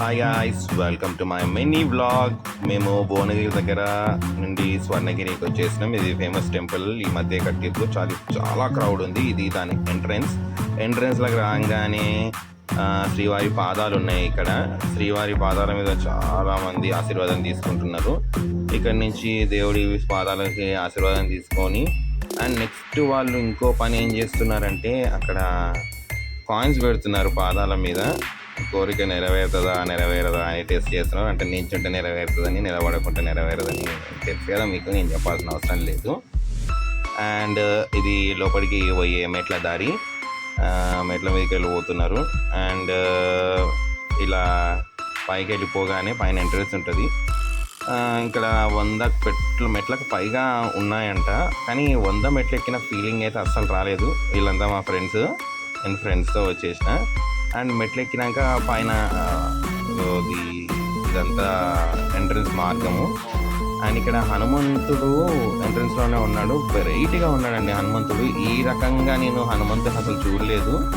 Hi guys welcome to my mini vlog మేము భువనగిరి దగ్గర నుండి స్వర్ణగిరికి వచ్చేసినాం. ఇది ఫేమస్ టెంపుల్ ఈ మధ్య కట్టిర్రు. చాలా చాలా క్రౌడ్ ఉంది. ఇది దాని ఎంట్రన్స్ ఎంట్రన్స్లోకి రాగానే శ్రీవారి పాదాలు ఉన్నాయి ఇక్కడ. శ్రీవారి పాదాల మీద చాలా మంది ఆశీర్వాదం తీసుకుంటున్నారు. ఇక్కడ నుంచి దేవుడి పాదాలకి ఆశీర్వాదం తీసుకొని అండ్ నెక్స్ట్ వాళ్ళు ఇంకో పని ఏం చేస్తున్నారంటే అక్కడ కాయిన్స్ పెడుతున్నారు పాదాల మీద. కోరిక నెరవేరుతుందా నెరవేరదా అని టెస్ట్ చేస్తున్నారు అంటే నించుంటే నెరవేరుతుందని నిలబడకుంటే నెరవేరదని తెలుసు కదా మీకు నేను చెప్పాల్సిన అవసరం లేదు. అండ్ ఇది లోపలికి పోయే మెట్ల దారి మెట్ల మీదకి వెళ్ళిపోతున్నారు. అండ్ ఇలా పైకి వెళ్ళిపోగానే పైన ఎంట్రెన్స్ ఉంటుంది. ఇక్కడ వంద పెట్లు మెట్లకు పైగా ఉన్నాయంట. కానీ వంద మెట్లు ఎక్కిన ఫీలింగ్ అయితే అస్సలు రాలేదు. వీళ్ళంతా మా ఫ్రెండ్స్ నేను ఫ్రెండ్స్తో వచ్చేసిన. అండ్ మెట్లు ఎక్కినాక పైన ఇదంతా ఎంట్రన్స్ మార్గము. అండ్ ఇక్కడ హనుమంతుడు ఎంట్రన్స్లోనే ఉన్నాడు. వెరైటీగా ఉన్నాడండి హనుమంతుడు. ఈ రకంగా నేను హనుమంతుడు అసలు చూడలేదు.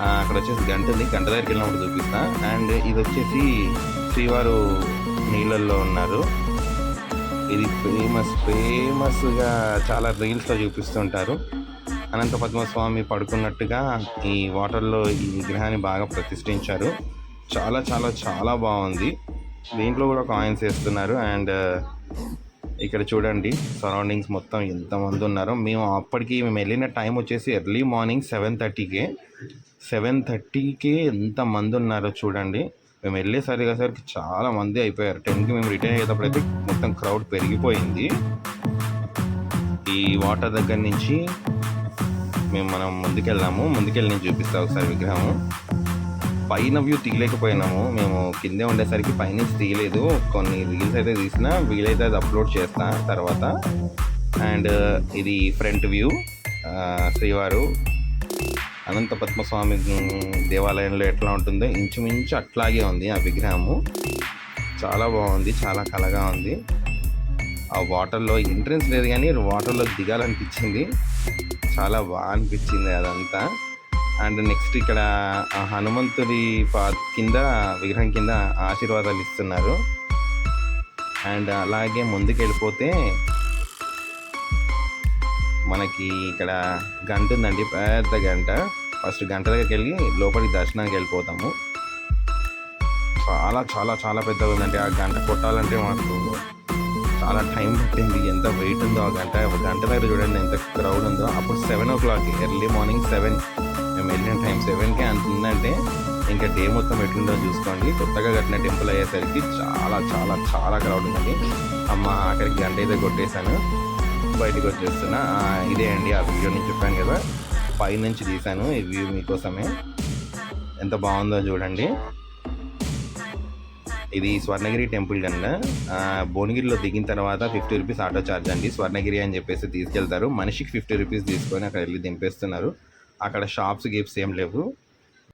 అక్కడ వచ్చేసి గంట ఉంది. గంట దగ్గరికి వెళ్ళినప్పుడు చూపిస్తా. అండ్ ఇది వచ్చేసి శ్రీవారు నీళ్ళల్లో ఉన్నారు. ఇది ఫేమస్ ఫేమస్గా చాలా రీల్స్లో చూపిస్తుంటారు. అనంత పద్మస్వామి పడుకున్నట్టుగా ఈ వాటర్లో ఈ విగ్రహాన్ని బాగా ప్రతిష్ఠించారు. చాలా చాలా చాలా బాగుంది. దీంట్లో కూడా కాయిన్స్ వేస్తున్నారు అండ్ uh, ఇక్కడ చూడండి సరౌండింగ్స్ మొత్తం ఎంతమంది ఉన్నారో. మేము అప్పటికి మేము వెళ్ళిన టైం వచ్చేసి ఎర్లీ మార్నింగ్ సెవెన్ థర్టీకే. సెవెన్ థర్టీకి ఎంతమంది ఉన్నారో చూడండి. మేము వెళ్ళేసరికి చాలా మంది అయిపోయారు. టెన్కి మేము రిటర్న్ అయ్యేటప్పుడు మొత్తం క్రౌడ్ పెరిగిపోయింది. ఈ వాటర్ దగ్గర నుంచి మేము మనం ముందుకెళ్ళాము. ముందుకెళ్ళి నేను చూపిస్తాను ఒకసారి విగ్రహము. పైన వ్యూ తీయలేకపోయినాము. మేము కిందే ఉండేసరికి పైనుంచి తీయలేదు. కొన్ని రీల్స్ అయితే తీసిన వీలైతే అది అప్లోడ్ చేస్తా తర్వాత. అండ్ ఇది ఫ్రంట్ వ్యూ శ్రీవారు అనంత పద్మస్వామి దేవాలయంలో ఎట్లా ఉంటుందో ఇంచుమించు అట్లాగే ఉంది ఆ విగ్రహము. చాలా బాగుంది. చాలా కలగా ఉంది. ఆ వాటర్లో ఎంట్రెన్స్ లేదు కానీ వాటర్లో దిగాలనిపించింది. చాలా బాగా అనిపించింది అదంతా. అండ్ నెక్స్ట్ ఇక్కడ ఆ హనుమంతుడి పా కింద విగ్రహం కింద ఆశీర్వాదాలు ఇస్తున్నారు. అండ్ అలాగే ముందుకు వెళ్ళిపోతే మనకి ఇక్కడ గంట ఉందండి పెద్ద గంట. ఫస్ట్ గంట దగ్గరికి వెళ్ళి లోపలికి దర్శనానికి వెళ్ళిపోతాము. చాలా చాలా చాలా పెద్దగా ఉందండి ఆ గంట కొట్టాలంటే మాకు చాలా టైం పట్టింది. ఎంత వెయిట్ ఉందో ఆ గంట ఒక గంట దగ్గర చూడండి ఎంత క్రౌడ్ ఉందో. అప్పుడు seven o'clock early morning seven మేము వెళ్ళిన టైం సెవెన్కే అంటుందంటే ఉందంటే ఇంకా డే మొత్తం ఎట్లుందో చూసుకోండి. కొత్తగా కట్టిన టెంపుల్ అయ్యేసరికి చాలా చాలా చాలా క్రౌడ్ ఉందండి. అమ్మ అక్కడికి గంట అయితే కొట్టేశాను. బయటకు వచ్చేస్తున్నా. ఇదే అండి ఆ వీడియో నేను చెప్పాను కదా. పైనుంచి తీశాను ఈ వ్యూ మీకోసమే. ఎంత బాగుందో చూడండి. ఇది స్వర్ణగిరి టెంపుల్ కనుక. ఆ, భువనగిరిలో దిగిన తర్వాత ఫిఫ్టీ రూపీస్ ఆటో ఛార్జ్ అండి. స్వర్ణగిరి అని చెప్పేసి తీసుకెళ్తారు. మనిషికి ఫిఫ్టీ రూపీస్ తీసుకొని అక్కడ వెళ్ళి దింపేస్తున్నారు. అక్కడ షాప్స్ గిఫ్ట్స్ ఏం లేవు.